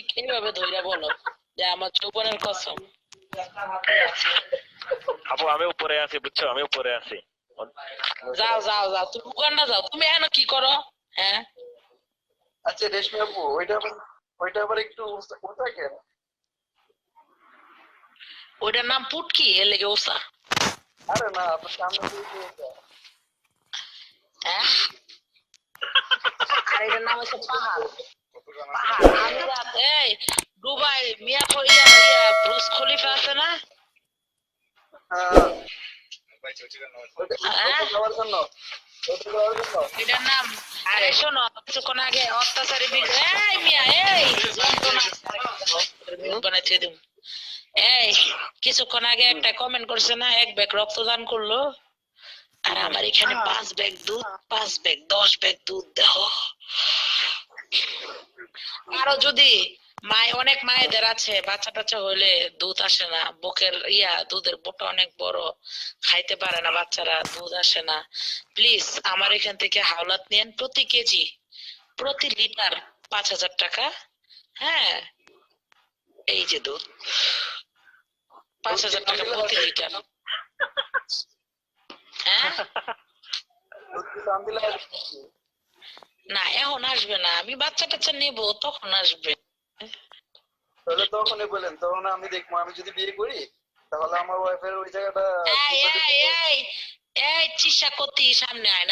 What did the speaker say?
ঠিক এইভাবে ধইরা বলো যে আমার যৌবনের কসম। আপু আমি উপরে আছি বুঝছ? আমি উপরে আছি। যাও যাও যাও। তুমি উগান্ডা যাও। তুমি এখানে কি করো? হ্যাঁ? আচ্ছা রেশমি আপু ওইটা আবার ওইটা আবার একটু ওটা কেন ওইটার নাম পুটকি এর লেগে ওসা। আরে না আপনার সামনে। হ্যাঁ? আর এটার নাম হচ্ছে পাহাড়। আমিরাত এই দুবাই মিয়া খ- খলিফা আছে না? হ্যাঁ? হ্যাঁ? এটার নাম আরে শোনো কিছুক্ষণ আগে অত্যাচারী এই মিয়া এই! বানাইতে দিম এই কিছুক্ষণ আগে একটা কমেন্ট করছে না এক ব্যাগ রক্তদান করল। আর আমার এখানে পাঁচ ব্যাগ দুধ পাঁচ ব্যাগ দশ ব্যাগ দুধ দেহ। আরও যদি মায়, অনেক মায়েদের আছে বাচ্চা টাচ্চা হইলে দুধ আসে না। বুকের ইয়া, দুধের বোটা অনেক বড়। খাইতে পারে না বাচ্চারা, দুধ আসে না। প্লিজ আমার এখান থেকে হাওলাত নেন প্রতি কেজি। প্রতি লিটার পাঁচ হাজার টাকা। হ্যাঁ এই যে দুধ। পাঁচ হাজার টাকা প্রতি লিটার। হ্যাঁ সত্যি দাম দিলে আর কি? না এখন আসবে না। আমি বাচ্চা টাচ্চা নেব তখন আসবে। তাহলে তখনই বলেন তখন আমি দেখব। আমি যদি বিয়ে করি তাহলে আমার ওয়াইফের ওই জায়গাটা এই এই এই এই চিসা কতি সামনে আয় না।